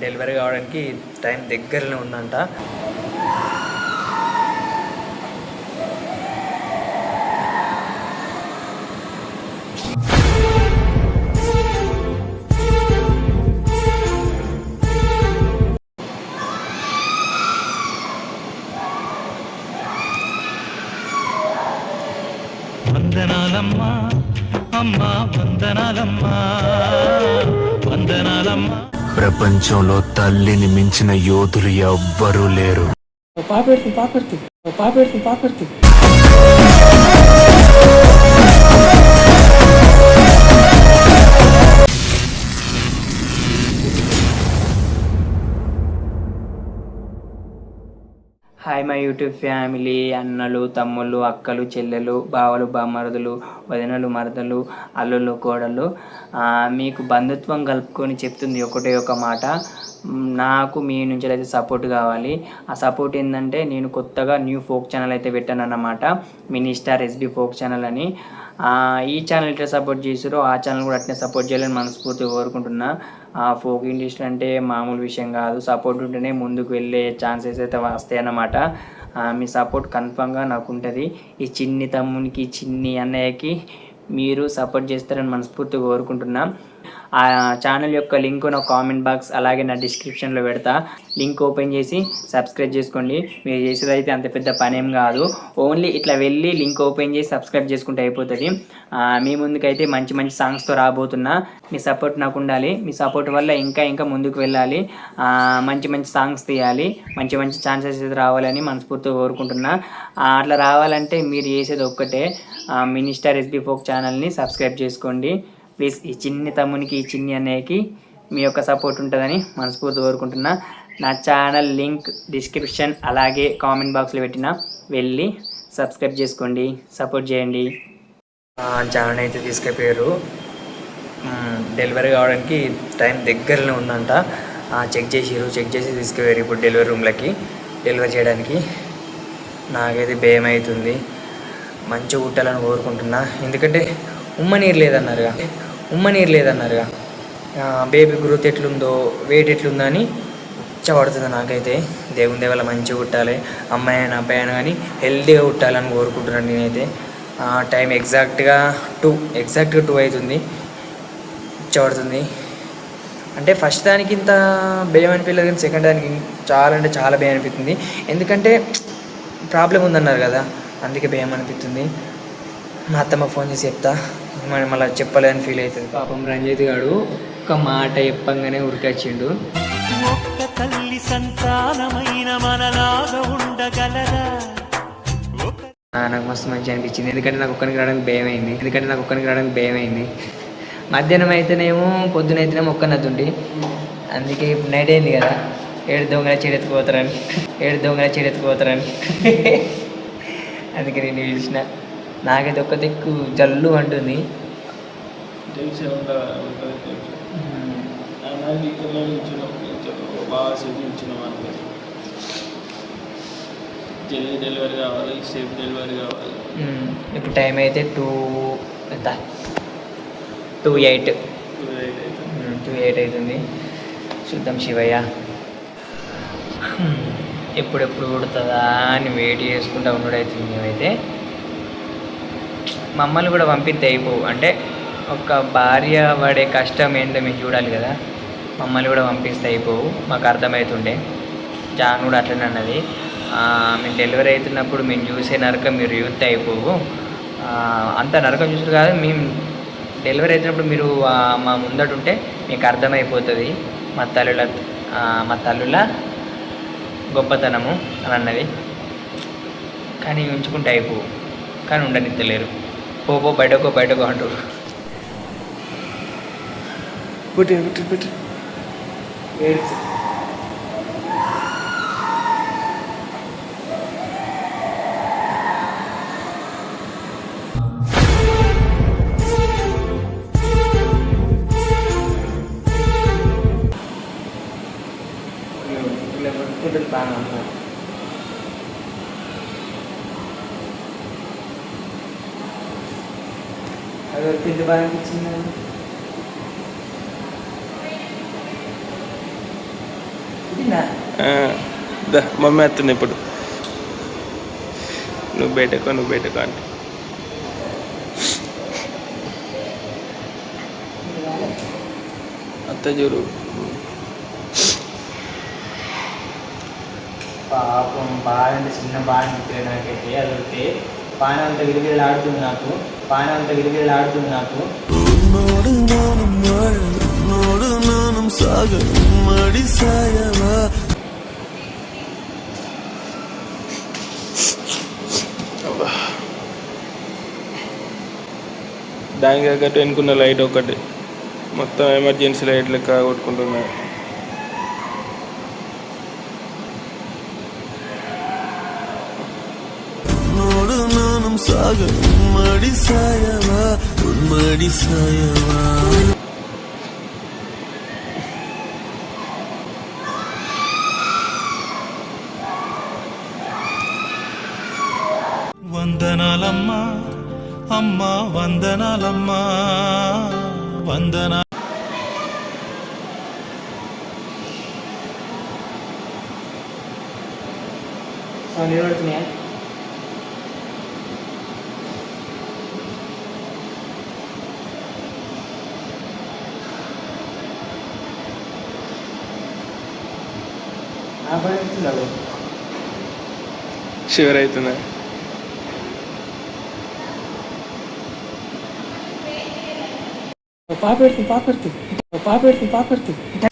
Delivery కావడానికి time దగ్గరలో ఉందంట. ప్రపంచంలో తల్లిని మించిన యోధులు ఎవ్వరూ లేరు. పాపెడుతుంది పాపెడుతుంది పాపెడుతుంది పాపెడుతుంది యూట్యూబ్ ఫ్యామిలీ అన్నలు తమ్ముళ్ళు అక్కలు చెల్లెలు బావలు బామరుదులు వదినలు మరదలు అల్లులు కోడలు మీకు బంధుత్వం కలుపుకొని చెప్తుంది ఒకటే ఒక మాట. నాకు మీ నుంచి అయితే సపోర్ట్ కావాలి. ఆ సపోర్ట్ ఏంటంటే నేను కొత్తగా న్యూ ఫోక్ ఛానల్ అయితే పెట్టాను అన్నమాట. Mini star SB folk channel అని. ఈ ఛానల్ ఎట్లా సపోర్ట్ చేసారో ఆ ఛానల్ కూడా అట్నే సపోర్ట్ చేయాలని మనస్ఫూర్తిగా కోరుకుంటున్నా. ఫోక్ ఇండస్ట్రీ అంటే మామూలు విషయం కాదు. సపోర్ట్ ఉంటేనే ముందుకు వెళ్ళే ఛాన్సెస్ అయితే వస్తాయి అన్నమాట. మీ సపోర్ట్ కన్ఫామ్గా నాకు ఉంటుంది ఈ చిన్ని తమ్మునికి చిన్ని అన్నయ్యకి మీరు సపోర్ట్ చేస్తారని మనస్ఫూర్తిగా కోరుకుంటున్నాం. ఆ ఛానల్ యొక్క లింక్ నా కామెంట్ బాక్స్ అలాగే నా డిస్క్రిప్షన్లో పెడతా. లింక్ ఓపెన్ చేసి సబ్స్క్రైబ్ చేసుకోండి. మీరు చేసేది అయితే అంత పెద్ద పనేం కాదు. ఓన్లీ ఇట్లా వెళ్ళి లింక్ ఓపెన్ చేసి సబ్స్క్రైబ్ చేసుకుంటే అయిపోతుంది. మీ ముందుకైతే మంచి మంచి సాంగ్స్తో రాబోతున్నా. మీ సపోర్ట్ నాకు ఉండాలి. మీ సపోర్ట్ వల్ల ఇంకా ఇంకా ముందుకు వెళ్ళాలి. మంచి మంచి సాంగ్స్ తీయాలి. మంచి మంచి ఛాన్సెస్ రావాలని మనస్ఫూర్తిగా కోరుకుంటున్నా. అట్లా రావాలంటే మీరు చేసేది ఒక్కటే. మినిస్టర్ ఎస్బీ ఫోక్ ఛానల్ని సబ్స్క్రైబ్ చేసుకోండి. ప్లీజ్ ఈ చిన్ని తమ్మునికి ఈ చిన్ని అన్నయ్యకి మీ యొక్క సపోర్ట్ ఉంటుందని మనస్ఫూర్తి కోరుకుంటున్నా. నా ఛానల్ లింక్ డిస్క్రిప్షన్ అలాగే కామెంట్ బాక్స్లో పెట్టిన. వెళ్ళి సబ్స్క్రైబ్ చేసుకోండి సపోర్ట్ చేయండి. ఛానల్ అయితే తీసుకుపోయారు డెలివరీ కావడానికి టైం దగ్గరలో ఉందంట. చెక్ చేసిరు చెక్ చేసి తీసుకుపోయారు ఇప్పుడు డెలివరీ రూమ్లకి డెలివరీ చేయడానికి నాకైతే భయం అవుతుంది. మంచిగా కుట్టాలని కోరుకుంటున్నా. ఎందుకంటే ఉమ్మ నీరు లేదన్నారుగా. ఉమ్మనీరు లేదన్నారుగా. బేబీ గ్రోత్ ఎట్లుందో వెయిట్ ఎట్లుందో అని ఇచ్చబడుతుంది నాకైతే. దేవుని దేవల మంచిగా కుట్టాలి అమ్మాయి అయినా అబ్బాయి అయినా కానీ హెల్తీగా కుట్టాలని కోరుకుంటున్నాను నేనైతే. టైం ఎగ్జాక్ట్గా టూ ఎగ్జాక్ట్గా టూ అవుతుంది. ఇచ్చబడుతుంది అంటే ఫస్ట్ దానికి ఇంత భయం అనిపించలేదు కానీ సెకండ్ దానికి చాలా అంటే చాలా భయం అనిపిస్తుంది. ఎందుకంటే ప్రాబ్లం ఉందన్నారు కదా అందుకే భయం అనిపిస్తుంది. మా అత్తమ్మ ఫోన్ చేసి చెప్తా. మరి మళ్ళీ చెప్పలేదని ఫీల్ అవుతుంది. పాపం రంజిత్ గారు ఒక్క మాట చెప్పంగానే ఉరికొచ్చిండు. ఒక్క తల్లి సంతానమైన మనలాగా ఉండగలరా ఒక నాకు మస్తు మంచిగా అనిపించింది. ఎందుకంటే నాకు ఒక్కరికి రావడానికి భయం అయింది ఎందుకంటే నాకు ఒక్కరికి రావడానికి భయం అయింది మధ్యాహ్నం అయితేనేమో పొద్దున అయితేనేమో ఒక్కనద్దుండి అందుకే ఇప్పుడు నైట్ అయింది కదా. ఏడు దొంగల చెడెత్తుకుపోతారని ఏడు దొంగల చెడెత్తుకుపోతారని అందుకే నేను పిలిచిన. నాకైతే ఒక్క దిక్కు జల్లు అంటుంది. టెన్షన్ జల్దీ డెలివరీ కావాలి సేఫ్ డెలివరీ కావాలి. ఇప్పుడు టైం అయితే టూ ఎంత? Two eight. టూ ఎయిట్ అవుతుంది. చూద్దాం శివయ్య. ఎప్పుడెప్పుడు పుడుతుందా అని వెయిట్ చేసుకుంటా ఉన్నాడు అవుతుంది మేమైతే. మమ్మల్ని కూడా పంపిస్తే అయిపోవు అంటే ఒక భార్య పడే కష్టం ఏంటో మేము చూడాలి కదా. మమ్మల్ని కూడా పంపిస్తే అయిపోవు. మాకు అర్థమవుతుండే జాన్ కూడా అట్లనే అన్నది. మేము డెలివరీ అవుతున్నప్పుడు మేము చూసే నరకం మీరు యూత్ అయిపోవు. అంత నరకం చూసారు కాదు. మేము డెలివరీ అవుతున్నప్పుడు మీరు మా ముందట ఉంటే మీకు అర్థమైపోతుంది. మా తల్లుల మా తల్లుల గొప్పతనము అని అన్నది. కానీ ఉంచుకుంటే అయిపోవు. కానీ ఉండనిత్తలేరు పో బయటకో బయటకో అంటారు పుట్టి పుట్టి పుట్టి. ఏడ్చి బాగా అనిపించింది మమ్మీ వస్తుంది ఇప్పుడు. నువ్వు బయటకో నువ్వు బయటకో అంటే అత్త చూడు పాపం బాగా అంటే చిన్న బాగా అనిపించలేదు నాకైతే. అది వస్తే పాన అంత విలువిలాడుతుంది నాకు. పాన అంత ఆడుతుంది నాకు. దానికి తగ్గట్టు వెనుకున్న లైట్ ఒకటి. మొత్తం ఎమర్జెన్సీ లైట్లు కొట్టుకుంటున్నాయి. சாக உம்மடி சாயவா உம்மடி சாயவா. வந்தனாலம்மா அம்மா வந்தனாலம்மா வந்தனா சார் షివర్ అవుతున్నాయి పాపెడుతుంది పాపెడుతుంది పాపెడుతుంది పాపెడుతుంది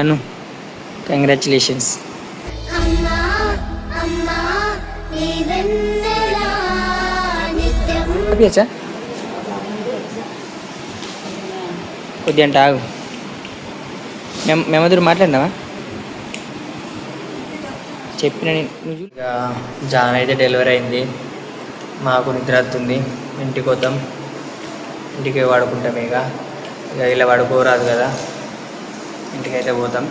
జాను కంగ్రాచులేషన్స్ కొద్దిగా అంటే ఆగు. మేము మేమద్దరు మాట్లాడినావా చెప్పిన నేను- జాన్ అయితే డెలివరీ అయింది. మాకు నిద్ర వస్తుంది. ఇంటికి వద్దాం ఇంటికి వాడుకుంటాం ఇక. ఇక ఇలా వాడుకోరాదు కదా. ఇంటికి అయితే పోతాం.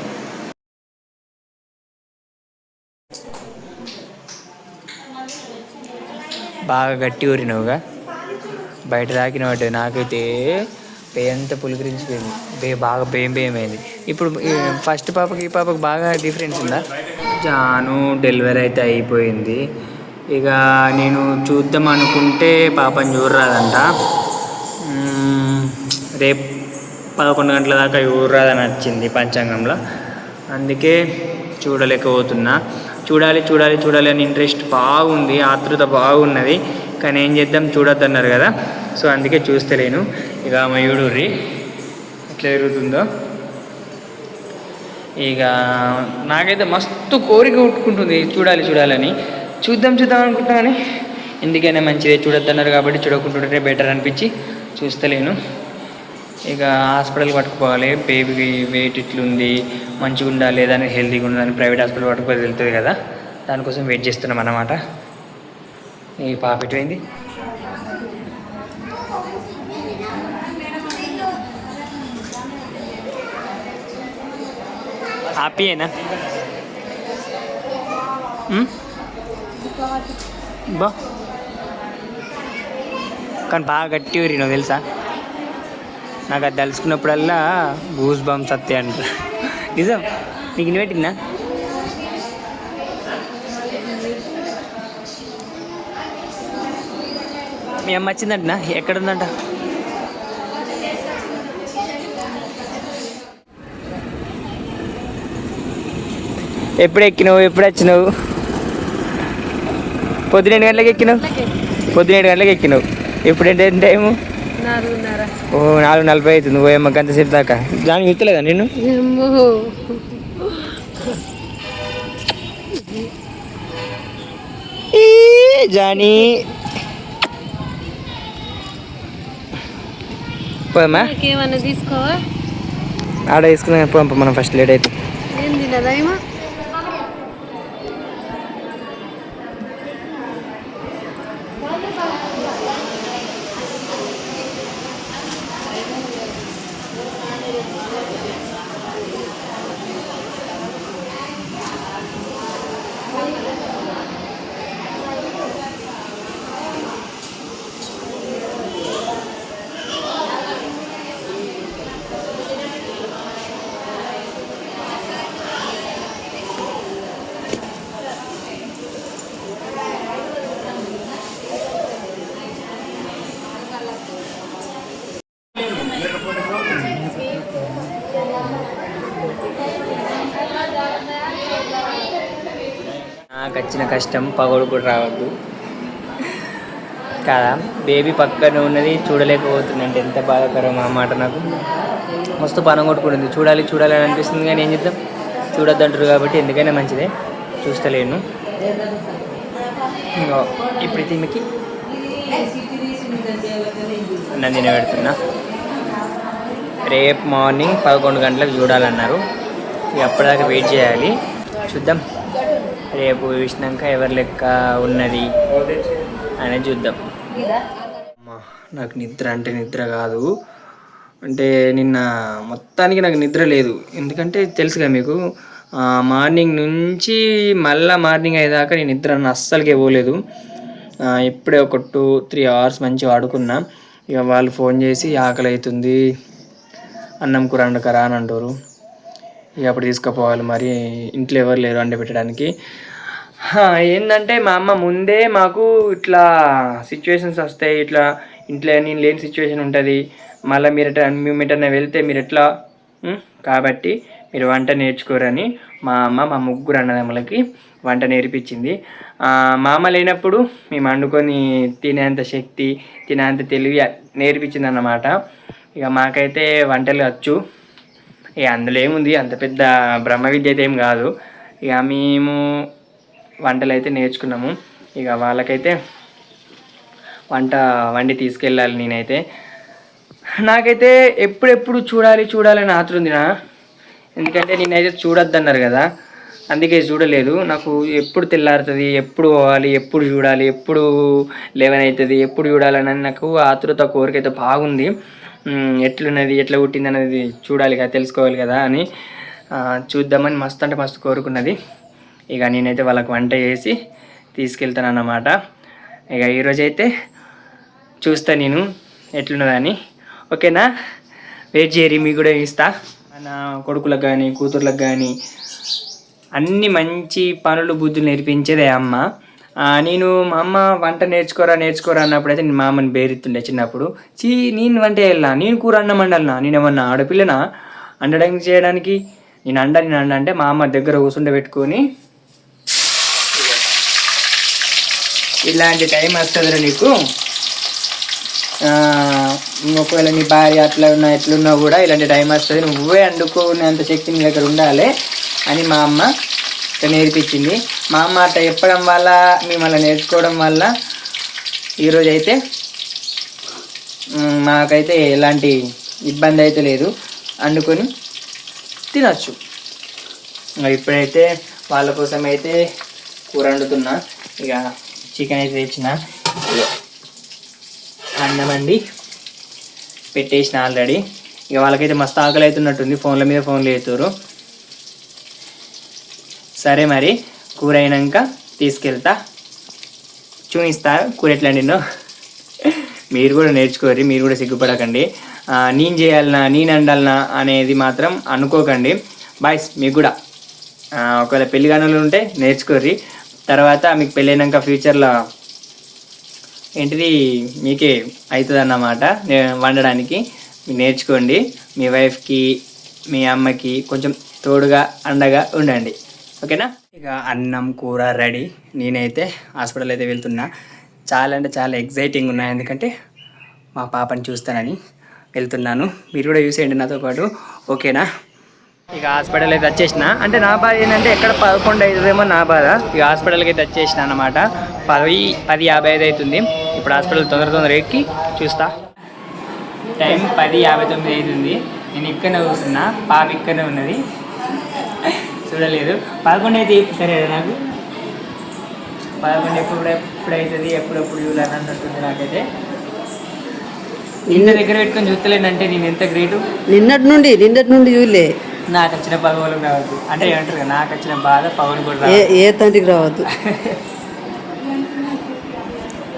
బాగా గట్టి ఊరినవుగా. బయట తాకినట్టు నాకైతే పేయంత పులికరించిపోయింది. బే బాగా భయం భయమైంది ఇప్పుడు ఫస్ట్ పాపకి ఈ పాపకి బాగా డిఫరెన్స్ ఉందా? జాను డెలివరీ అయితే అయిపోయింది. ఇక నేను చూద్దాం అనుకుంటే పాపని చూడరాదంట. రేపు పదకొండు గంటల దాకా ఊర్రాదని వచ్చింది పంచాంగంలో. అందుకే చూడలేకపోతున్నా. చూడాలి చూడాలి చూడాలి అని ఇంట్రెస్ట్ బాగుంది ఆతృత బాగున్నది. కానీ ఏం చేద్దాం? చూడొద్దన్నారు కదా. సో అందుకే చూస్తలేను. ఇక మయూడూరి ఎట్లా జరుగుతుందో ఇక నాకైతే మస్తు కోరిక ఉట్టుకుంటుంది చూడాలి చూడాలని చూద్దాం చూద్దాం అనుకుంటున్నా కానీ ఎందుకైనా మంచిదే. చూడొద్దన్నారు కాబట్టి చూడకుంటుంటే బెటర్ అనిపించి చూస్తలేను. ఇక హాస్పిటల్ పట్టుకుపోవాలి. బేబీకి వెయిట్ ఇట్లుంది మంచిగా ఉందా లేదా అని హెల్తీగా ఉందా అని ప్రైవేట్ హాస్పిటల్ పట్టుకుపోయి వెళ్తుంది కదా. దానికోసం వెయిట్ చేస్తున్నాం అన్నమాట. ఈ పాప ఎటువైంది? హ్యాపీయేనా? బా. కానీ బాగా గట్టి ఊరినో తెలుసా? నాకు అది తలుచుకున్నప్పుడల్లా గూస్ బంప్స్ వస్తాయి అంట. నిజం? నీకు ఇన్ని పెట్టిందా? మీ అమ్మ వచ్చిందంటనా? ఎక్కడ ఉందంట ఎప్పుడు ఎక్కినావు? ఎప్పుడు వచ్చినావు? పొద్దున ఎన్ని గంటలకు ఎక్కినావు? పొద్దున ఏడు గంటలకు ఎక్కినావు. ఇప్పుడు ఏంటి ఏం టైము? ఓ నాలుగు నలభై అవుతుంది ఓ అమ్మ గంట సేపు దాకా. దాని గుర్తులేదా నేను జానీ. పోదమ్మా ఏమన్నా తీసుకోవా? ఆడ వేసుకున్నా పంప మనం ఫస్ట్ లేట్ అయితే వచ్చిన కష్టం పగోడు కూడా రావద్దు. కదా? బేబీ పక్కన ఉన్నది చూడలేకపోతుందంటే ఎంత బాధాకరం ఆ మాట నాకు. మస్తు పనం కొట్టుకుంటుంది. చూడాలి చూడాలి అని అనిపిస్తుంది కానీ ఏం చేద్దాం? చూడొద్దు అంటారు కాబట్టి ఎందుకైనా మంచిదే. చూస్తలేను. ఇంగో ఇప్పుడు ఈమెకి నందిన పెడుతున్నా. రేపు మార్నింగ్ పదకొండు గంటలకు చూడాలన్నారు. ఇక అప్పటిదాకా వెయిట్ చేయాలి. చూద్దాం. రేపు చూసినాక ఎవరి లెక్క ఉన్నది అనేది చూద్దాం. అమ్మా, నాకు నిద్ర అంటే నిద్ర కాదు. అంటే నిన్న మొత్తానికి నాకు నిద్ర లేదు. ఎందుకంటే తెలుసుగా మీకు మార్నింగ్ నుంచి మళ్ళా మార్నింగ్ అయ్యేదాకా నేను నిద్ర అస్సలకే పోలేదు. ఇప్పుడే ఒక టూ త్రీ అవర్స్ మంచిగా ఆడుకున్నా ఇక వాళ్ళు ఫోన్ చేసి ఆకలి అవుతుంది అన్నం కూర వండకరా అని అంటారు. ఇక అప్పుడు తీసుకుపోవాలి మరి ఇంట్లో ఎవరు లేరు అండి పెట్టడానికి. ఏంటంటే మా అమ్మ ముందే మాకు ఇట్లా సిచ్యువేషన్స్ వస్తాయి ఇట్లా ఇంట్లో నేను లేని సిచ్యువేషన్ ఉంటుంది. మళ్ళీ మీరు ఎట మేము ఎటన్నా వెళ్తే మీరు ఎట్లా? కాబట్టి మీరు వంట నేర్చుకోరని మా అమ్మ మా ముగ్గురు అన్నదమ్ములకి వంట నేర్పించింది. మా అమ్మ లేనప్పుడు మేము వండుకొని తినేంత శక్తి తినేంత తెలివి నేర్పించింది అన్నమాట ఇక మాకైతే వంటలు వచ్చు. ఇక అందులో ఏముంది? అంత పెద్ద బ్రహ్మ విద్య అయితే ఏం కాదు. ఇక మేము వంటలు అయితే నేర్చుకున్నాము. ఇక వాళ్ళకైతే వంట వండి తీసుకెళ్ళాలి నేనైతే. నాకైతే ఎప్పుడెప్పుడు చూడాలి చూడాలని ఆతృంది నా. ఎందుకంటే నేనైతే చూడొద్దన్నారు కదా. అందుకే చూడలేదు. నాకు ఎప్పుడు తెల్లారుతుంది ఎప్పుడు పోవాలి ఎప్పుడు చూడాలి ఎప్పుడు లెవెన్ అవుతుంది ఎప్పుడు చూడాలని నాకు ఆతృత కోరిక అయితే బాగుంది. ఎట్లున్నది ఎట్లా పుట్టింది అనేది చూడాలి కదా తెలుసుకోవాలి కదా అని చూద్దామని మస్తు అంటే మస్తు కోరుకున్నది. ఇక నేనైతే వాళ్ళకి వంట చేసి తీసుకెళ్తాను అన్నమాట ఇక ఈరోజు అయితే చూస్తా నేను ఎట్లున్నదని ఓకేనా? వెయిట్ చేయరి మీకు కూడా ఇస్తా. నా కొడుకులకు కానీ కూతుర్లకు కానీ అన్ని మంచి పనులు బుద్ధులు నేర్పించేదే అమ్మ. నేను మా అమ్మ వంట నేర్చుకోరా నేర్చుకోరా అన్నప్పుడైతే నేను మా అమ్మని బేరిస్తుండే చిన్నప్పుడు. చీ నేను వంట వెళ్ళా నేను కూర అన్నం వండాలనా నేను ఏమన్నా ఆడపిల్లనా? అండడానికి చేయడానికి? నేను అండ నేను అండ అంటే మా అమ్మ దగ్గర కూర్చుండబెట్టుకొని పెట్టుకొని ఇలాంటి టైం వస్తుందిరా నీకు. ఒకవేళ నీ భార్య అట్లా ఉన్నా ఎట్లున్నా కూడా ఇలాంటి టైం వస్తుంది. నువ్వే వండుకునేంత శక్తి నీ దగ్గర ఉండాలి అని మా అమ్మ నేర్పించింది. మా అమ్మ అట్లా చెప్పడం వల్ల మిమ్మల్ని నేర్చుకోవడం వల్ల ఈరోజు అయితే మాకైతే ఎలాంటి ఇబ్బంది అయితే లేదు. వండుకొని తినచ్చు. ఇప్పుడైతే వాళ్ళ కోసం అయితే కూర వండుతున్నా. ఇక చికెన్ అయితే తెచ్చిన. అన్నం అండి. పెట్టేసిన ఆల్రెడీ ఇక వాళ్ళకైతే మస్తు ఆకలి అవుతున్నట్టుంది. ఫోన్ల మీద ఫోన్లు అవుతారు సరే మరి కూర అయినాక తీసుకెళ్తా. చూపిస్తా కూర ఎట్లా నిన్నో మీరు కూడా నేర్చుకోరు మీరు కూడా సిగ్గుపడకండి. నేను చేయాలనా నేను అండాలనా అనేది మాత్రం అనుకోకండి. బాయ్స్ మీకు కూడా. ఒకవేళ పెళ్ళి కానులు ఉంటే నేర్చుకోర్రి. తర్వాత మీకు పెళ్ళైనాక ఫ్యూచర్లో ఏంటిది? మీకే అవుతుంది అన్నమాట వండడానికి. నేర్చుకోండి. మీ వైఫ్కి మీ అమ్మకి కొంచెం తోడుగా అండగా ఉండండి. ఓకేనా? ఇక అన్నం కూర రెడీ. నేనైతే హాస్పిటల్ అయితే వెళ్తున్నా. చాలా అంటే చాలా ఎగ్జైటింగ్ ఉన్నాయి. ఎందుకంటే మా పాపని చూస్తానని వెళ్తున్నాను. మీరు కూడా చూసేయండి నాతో పాటు. ఓకేనా? ఇక హాస్పిటల్ అయితే వచ్చేసిన. అంటే నా బాధ ఏంటంటే ఎక్కడ పదకొండు అవుతుందేమో నా బాధ. ఇక హాస్పిటల్కి అయితే వచ్చేసిన అనమాట పది పది యాభై ఐదు అవుతుంది. ఇప్పుడు హాస్పిటల్ తొందర తొందర ఎక్కి చూస్తా. టైం పది యాభై తొమ్మిది అవుతుంది. నేను ఇక్కడనే కూర్చున్నా. పాప ఇక్కడనే ఉన్నది. చూడలేదు. పదకొండు అయితే సరే నాకు. పదకొండు ఎప్పుడు ఎప్పుడు అవుతుంది ఎప్పుడెప్పుడు చూడాలని అన్నట్టుంది నాకైతే. ఇంత దగ్గర పెట్టుకొని చూస్తలేనంటే నేను ఎంత గ్రేటు? నిన్నటి నుండి నిన్నటి నుండి చూలే నాకు వచ్చిన పగవలు రావద్దు అంటే ఏమంటారు నాకు వచ్చిన బాధ పవన్ కూడా ఏ తండ్రికి రావద్దు.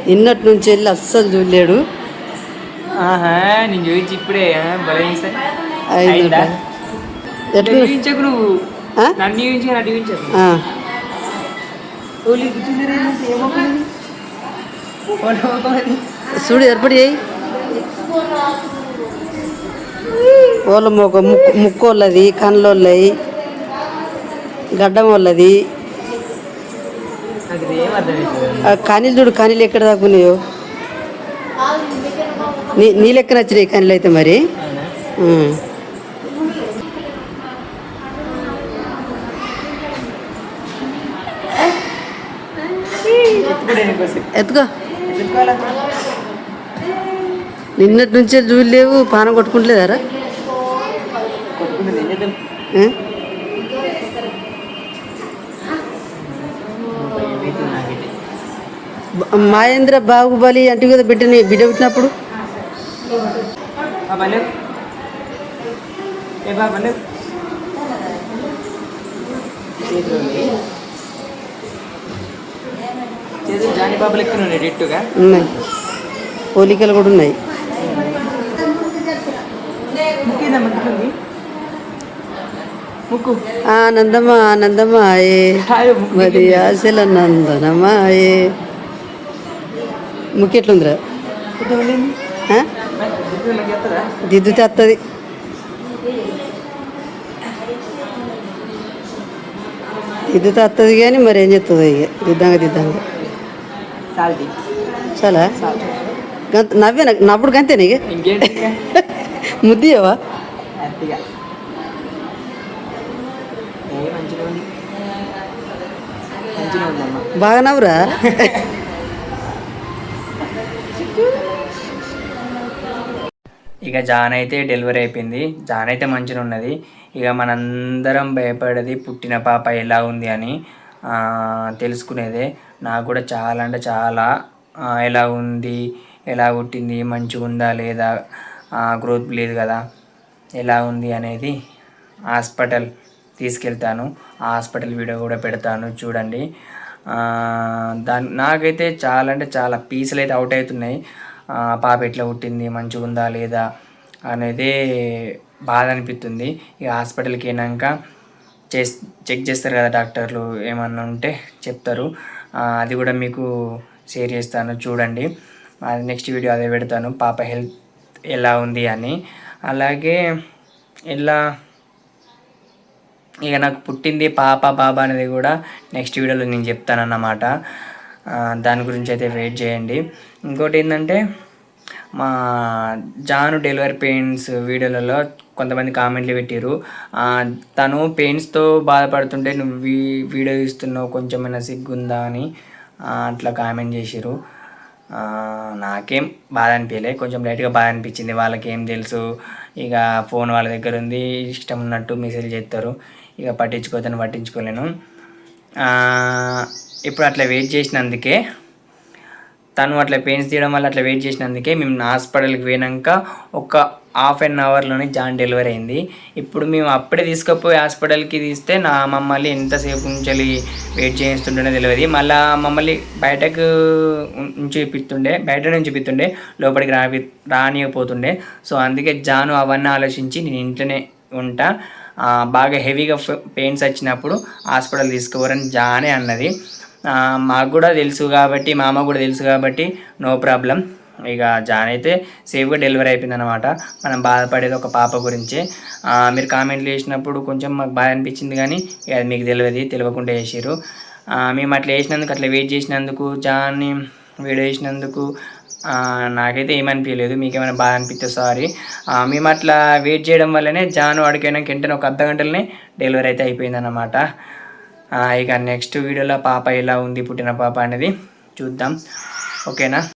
నిన్నటి నుంచి వెళ్ళి అస్సలు చూడలేడు. ఆహా నేను చూపించి ఇప్పుడే. అయిందా? ఎట్లా? చూపించకు నువ్వు? నన్ను నన్ను చూపించకు. ఏమవుతుంది? చూడు ఏర్పడి చేయి. ఓళ్ళ ఒక ముక్కు ముక్కు వాళ్ళది గడ్డం వాళ్ళది కనీలు ఆ చూడు కనీలు ఎక్కడ దాకా ఉన్నాయో. నీ నీ లెక్కన వచ్చినాయి కనీలు అయితే మరి. ఎత్తుకో. నిన్నటి నుంచే చూడలేవు పానం కొట్టుకుంటలేదారా? మహేంద్ర బాహుబలి అంటే కదా బిడ్డని బిడ్డ పుట్టినప్పుడు? ఉన్నాయి. పోలికలు కూడా ఉన్నాయి. ఆనందమా ఆనందమాయే మరి ఆశల నందనమాయే ముక్కెట్లుందిరా ముక్కు. ఉండింది. ఆ? దిద్దులకు ఎత్తదా? దిద్దుతే వస్తుంది దిద్దుతే వస్తుంది కానీ మరి ఏం చెప్తుంది ఇక? దిద్దంగా దిద్దంగా. చాలా? నవ్వే నవ్వుడు ఇంకేంటి ఇంకా? ముద్దియవా హ్యాపీగా ఏ మంచిగా ఉంది మంచిగా ఉందమ్మా బాగా నవ్వురా ఇక జాన్ అయితే డెలివరీ అయిపోయింది. జాన్ అయితే మంచిగా ఉన్నది. ఇక మనందరం భయపడేది పుట్టిన పాప ఎలా ఉంది అని తెలుసుకునేదే. నాకు కూడా చాలా అంటే చాలా ఎలా ఉంది ఎలా పుట్టింది మంచిగా ఉందా లేదా గ్రోత్ లేదు కదా ఎలా ఉంది అనేది హాస్పిటల్ తీసుకెళ్తాను. ఆ హాస్పిటల్ వీడియో కూడా పెడతాను చూడండి. దాని నాకైతే చాలా అంటే చాలా పీసులు అయితే అవుట్ అవుతున్నాయి పాప ఎట్లా పుట్టింది మంచిగా ఉందా లేదా అనేది బాధ అనిపిస్తుంది. ఇక హాస్పిటల్కి వెళ్ళాక చేస్ చెక్ చేస్తారు కదా డాక్టర్లు ఏమన్నా ఉంటే చెప్తారు. అది కూడా మీకు షేర్ చేస్తాను చూడండి. అది నెక్స్ట్ వీడియో అదే పెడతాను పాప హెల్త్ ఎలా ఉంది అని. అలాగే ఇలా ఇక నాకు పుట్టింది పాప బాబా అనేది కూడా నెక్స్ట్ వీడియోలో నేను చెప్తానన్నమాట. దాని గురించి అయితే వెయిట్ చేయండి. ఇంకోటి ఏంటంటే మా జాను డెలివరీ పెయిన్స్ వీడియోలలో కొంతమంది కామెంట్లు పెట్టారు తను పెయిన్స్తో బాధపడుతుంటే నువ్వు వీ- వీడియో ఇస్తున్నావు కొంచెమైనా సిగ్గుందా అని అట్లా కామెంట్ చేసిరు నాకేం బాధ అనిపించలే కొంచెం లైట్గా బాధ అనిపించింది. వాళ్ళకి ఏం తెలుసు? ఇక ఫోన్ వాళ్ళ దగ్గర ఉంది. ఇష్టం ఉన్నట్టు మెసేజ్ చేస్తారు. ఇక పట్టించుకోవద్దని పట్టించుకోలేను. ఇప్పుడు అట్లా వెయిట్ చేసినందుకే తను అట్లా పెయిన్స్ తీయడం వల్ల అట్లా వెయిట్ చేసినందుకే మేము హాస్పిటల్కి పోయినాక ఒక హాఫ్ అన్ అవర్లోనే జాన్ డెలివరీ అయింది. ఇప్పుడు మేము అప్పుడే తీసుకుపోయి హాస్పిటల్కి తీస్తే నా మమ్మల్ని ఎంతసేపు ఉంచాలి వెయిట్ చేస్తుంటుండే తెలియదు మళ్ళీ మమ్మల్ని బయటకు చూపిస్తుండే బయట నుంచి పిత్తుండే లోపలికి రావి రానియకపోతుండే. సో అందుకే జాను అవన్నీ ఆలోచించి నేను ఇంట్లోనే ఉంటా. బాగా హెవీగా పెయిన్స్ వచ్చినప్పుడు హాస్పిటల్ తీసుకుపోరని జానే అన్నది. మాకు కూడా తెలుసు కాబట్టి మా అమ్మ కూడా తెలుసు కాబట్టి నో ప్రాబ్లం. ఇక జాన్ అయితే సేఫ్గా డెలివరీ అయిపోయింది అనమాట మనం బాధపడేది ఒక పాప గురించి. మీరు కామెంట్లు చేసినప్పుడు కొంచెం మాకు బాధ అనిపించింది కానీ ఇక అది మీకు తెలియదు తెలియకుండా చేసారు మేము అట్లా వేసినందుకు అట్లా వెయిట్ చేసినందుకు జాన్ని వీడియో చేసినందుకు నాకైతే ఏమనిపించలేదు మీకు ఏమైనా బాధ అనిపిస్తే సారీ. మేము అట్లా వెయిట్ చేయడం వల్లనే జాను అడిగినాక వెంటనే ఒక అర్ధ గంటలనే డెలివరీ అయితే అయిపోయిందన్నమాట. అనమాట ఇక నెక్స్ట్ వీడియోలో పాప ఎలా ఉంది పుట్టిన పాప అనేది చూద్దాం. ఓకేనా?